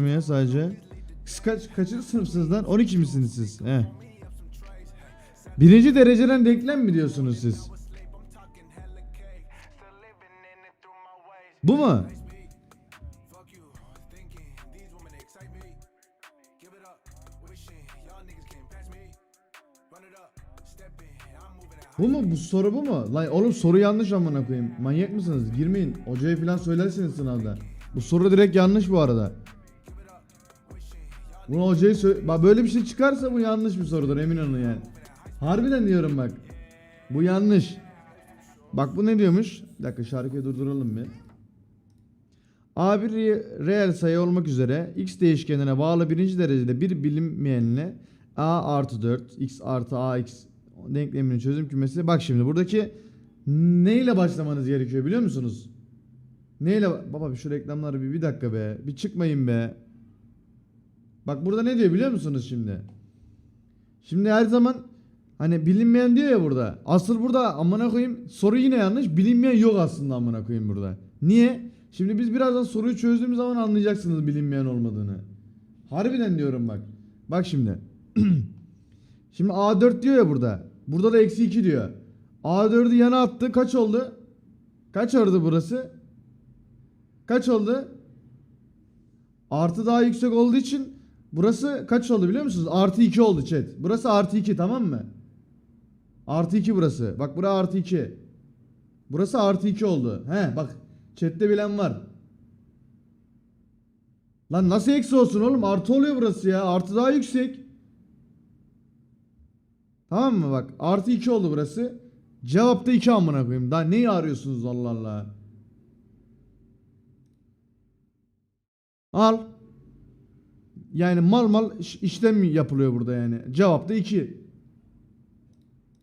ya sadece. Kaç, kaçıncı sınıfsınız lan? 12 misiniz siz? He. Birinci dereceden denklem mi diyorsunuz siz? Bu mu? Bu mu? Bu soru bu mu? Lan oğlum soru yanlış amına koyayım. Manyak mısınız? Girmeyin. Hocaya falan söylersiniz sınavda. Bu soru direkt yanlış bu arada. Bunu hocaya sö- Bak böyle bir şey çıkarsa bu yanlış bir sorudur emin olun yani. Harbiden diyorum bak. Bu yanlış. Bak bu ne diyormuş? Bir dakika şarkıyı durduralım bir. A bir re- reel sayı olmak üzere x değişkenine bağlı birinci derecede bir bilinmeyenle a artı 4 x artı ax denkleminin çözüm kümesi. Bak şimdi buradaki neyle başlamanız gerekiyor biliyor musunuz? Neyle baba bir şu reklamları bir, bir dakika be bir çıkmayın be. Bak burada ne diyor biliyor musunuz şimdi? Şimdi her zaman hani bilinmeyen diyor ya burada. Asıl burada amına koyayım soru yine yanlış. Bilinmeyen yok aslında amına koyayım burada. Niye? Şimdi biz birazdan soruyu çözdüğümüz zaman anlayacaksınız bilinmeyen olmadığını. Harbiden diyorum bak. Bak şimdi. şimdi A4 diyor ya burada. Burada da eksi 2 diyor. A4'ü yana attı. Kaç oldu? Kaç oldu burası? Kaç oldu? Artı daha yüksek olduğu için burası kaç oldu biliyor musunuz? Artı 2 oldu chat. Burası artı 2 tamam mı? Artı 2 burası. Bak burası artı 2. Burası artı 2 oldu. He bak chatte bilen var. Lan nasıl eksi olsun oğlum? Artı oluyor burası ya. Artı daha yüksek. Tamam mı bak? Artı 2 oldu burası. Cevapta 2 amına koyayım. Daha neyi arıyorsunuz Allah Allah. Al. Yani mal mal iş- işlem yapılıyor burada yani. Cevap da 2.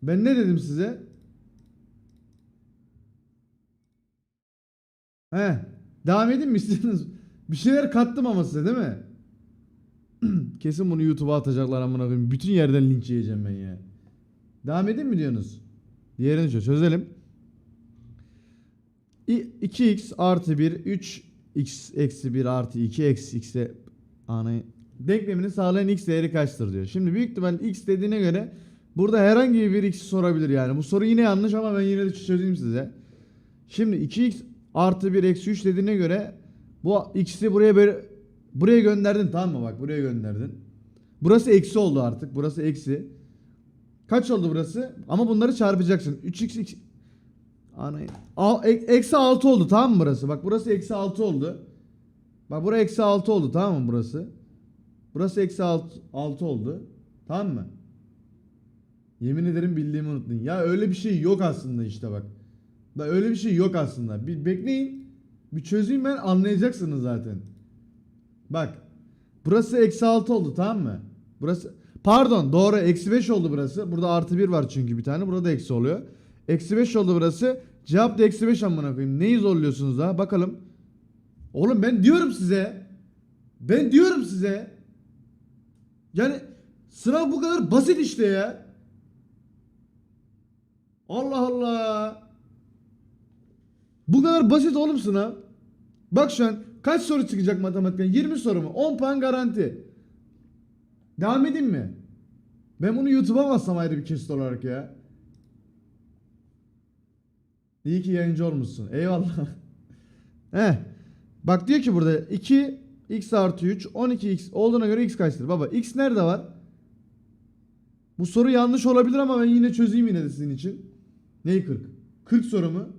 Ben ne dedim size? He. Devam edeyim mi istiyorsunuz? Bir şeyler kattım ama size değil mi? Kesin bunu YouTube'a atacaklar amına koyayım. Bütün yerden linç yiyeceğim ben ya. Devam edeyim mi diyorsunuz? Diğerini çöz- çözelim. İ- 2x artı 1 3x eksi 1 artı 2 eksi x'e anayı denklemini sağlayan x değeri kaçtır diyor. Şimdi büyük ihtimal x dediğine göre burada herhangi bir x sorabilir yani. Bu soru yine yanlış ama ben yine de çözeyim size. Şimdi 2x artı 1 eksi 3 dediğine göre bu x'i buraya böyle buraya gönderdin tamam mı bak buraya gönderdin. Burası eksi oldu artık. Burası eksi. Kaç oldu burası? Ama bunları çarpacaksın. 3x x Ana Al, e- eksi 6 oldu tamam mı burası? Bak burası eksi 6 oldu. Bak burası eksi 6 oldu tamam mı burası? Burası eksi 6, 6 oldu. Tamam mı? Yemin ederim bildiğimi unuttun. Ya öyle bir şey yok aslında işte bak. Bak öyle bir şey yok aslında. Bir bekleyin. Bir çözeyim ben anlayacaksınız zaten. Bak. Burası eksi 6 oldu tamam mı? Burası pardon doğru eksi 5 oldu burası. Burada artı 1 var çünkü bir tane. Burada eksi oluyor. Eksi 5 oldu burası. Cevap da eksi 5 amına koyayım. Neyi zorluyorsunuz daha? Bakalım. Oğlum ben diyorum size. Ben diyorum size. Yani sınav bu kadar basit işte ya. Allah Allah. Bu kadar basit oğlum sınav. Bak şu an kaç soru çıkacak matematikten? 20 soru mu? 10 puan garanti. Devam edeyim mi? Ben bunu YouTube'a bassam ayrı bir kesit olarak ya. İyi ki yayıncı olmuşsun. Eyvallah. Heh. Bak diyor ki burada 2 x artı 3 12x olduğuna göre x kaçtır? Baba x nerede var? Bu soru yanlış olabilir ama ben yine çözeyim yine de sizin için. Neyi 40? 40 soru mu?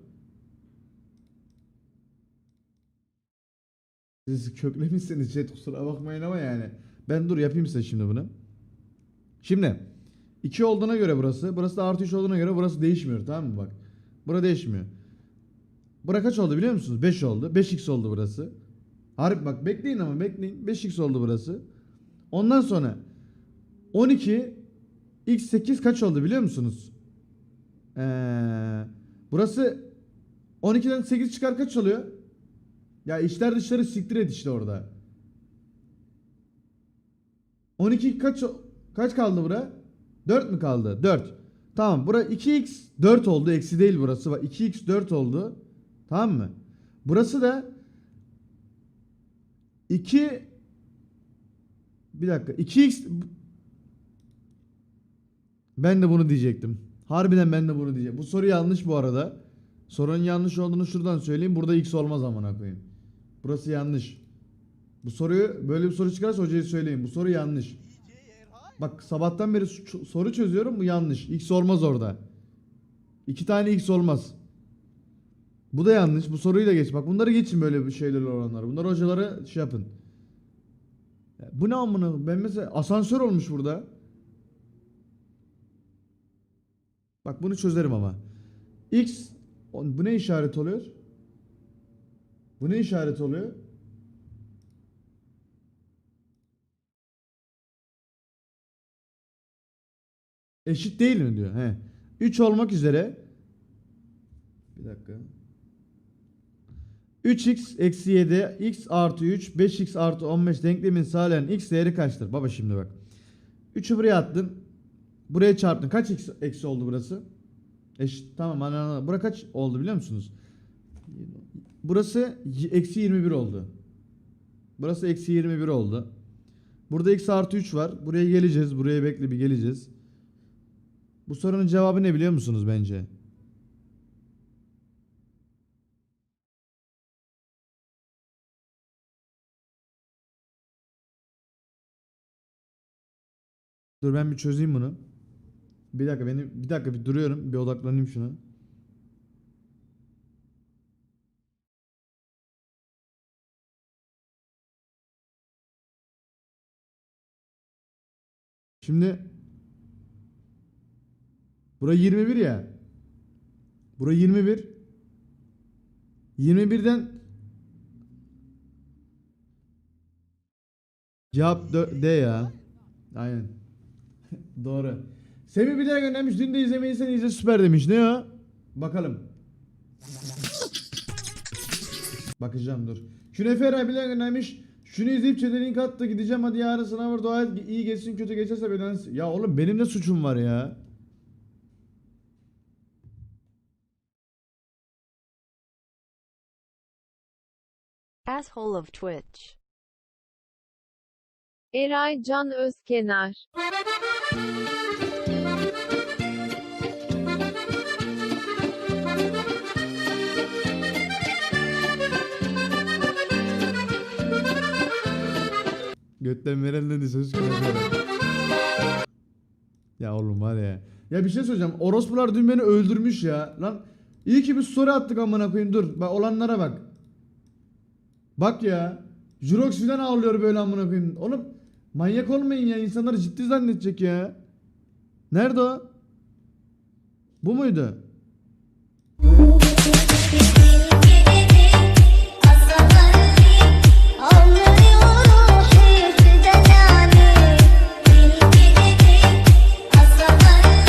Siz köklemişsiniz chat kusura bakmayın ama yani. Ben dur yapayım size şimdi bunu. Şimdi 2 olduğuna göre burası. Burası da artı 3 olduğuna göre burası değişmiyor tamam mı bak. Bura değişmiyor. Bura kaç oldu biliyor musunuz? 5 oldu. 5x oldu burası. Harbi bak bekleyin ama bekleyin. 5x oldu burası. Ondan sonra 12 x8 kaç oldu biliyor musunuz? Ee, burası 12'den 8 çıkar kaç oluyor? Ya içler dışları siktir et işte orada. 12 kaç kaç kaldı bura? 4 mü kaldı? 4. Tamam bura 2x 4 oldu. Eksi değil burası. Bak 2x 4 oldu. Tamam mı? Burası da 2 Bir dakika. 2x Ben de bunu diyecektim. Harbiden ben de bunu diyeceğim. Bu soru yanlış bu arada. Sorunun yanlış olduğunu şuradan söyleyeyim. Burada x olmaz amına koyayım. Burası yanlış. Bu soruyu böyle bir soru çıkarsa hocaya söyleyeyim. Bu soru yanlış. Bak sabahtan beri soru çözüyorum. Bu yanlış. X olmaz orada. İki tane x olmaz. Bu da yanlış. Bu soruyu da geç. Bak bunları geçin böyle bir şeyler olanlar. Bunları hocalara şey yapın. Ya Bu ne amına? Ben mesela asansör olmuş burada. Bak bunu çözerim ama. X bu ne işaret oluyor? Bu ne işaret oluyor? Eşit değil mi diyor. He. 3 olmak üzere. Bir dakika. 3x eksi 7 x artı 3 5x artı 15 denklemin sağlayan x değeri kaçtır? Baba şimdi bak. 3'ü buraya attın. Buraya çarptın. Kaç x eksi oldu burası? Eşit. Tamam ana. Bura kaç oldu biliyor musunuz? Burası eksi 21 oldu. Burası eksi 21 oldu. Burada x artı 3 var. Buraya geleceğiz. Buraya bekle bir geleceğiz. Bu sorunun cevabı ne biliyor musunuz bence? Dur ben bir çözeyim bunu. Bir dakika beni bir dakika bir duruyorum. Bir odaklanayım şuna. Şimdi Bura 21 ya. Bura 21. 21'den Cevap D ya. Aynen. Doğru. Semih bir daha göndermiş. Dün de izlemeysen izle süper demiş. Ne o? Bakalım. Bakacağım dur. Künefe daha göndermiş. Şunu izleyip chat'e link attı. Gideceğim hadi yarın sınav var. Dua et. iyi geçsin kötü geçerse beden... Ya oğlum benim ne suçum var ya? Asshole of Twitch. Eray Can Özkenar Götten veren dedi söz. Ya oğlum var ya. Ya bir şey söyleyeceğim. Orospular dün beni öldürmüş ya. Lan iyi ki bir story attık amına koyayım dur. Bak olanlara bak. Bak ya. Jurox filan ağlıyor böyle amına koyayım. Oğlum manyak olmayın ya. İnsanlar ciddi zannedecek ya. Nerede o? Bu muydu?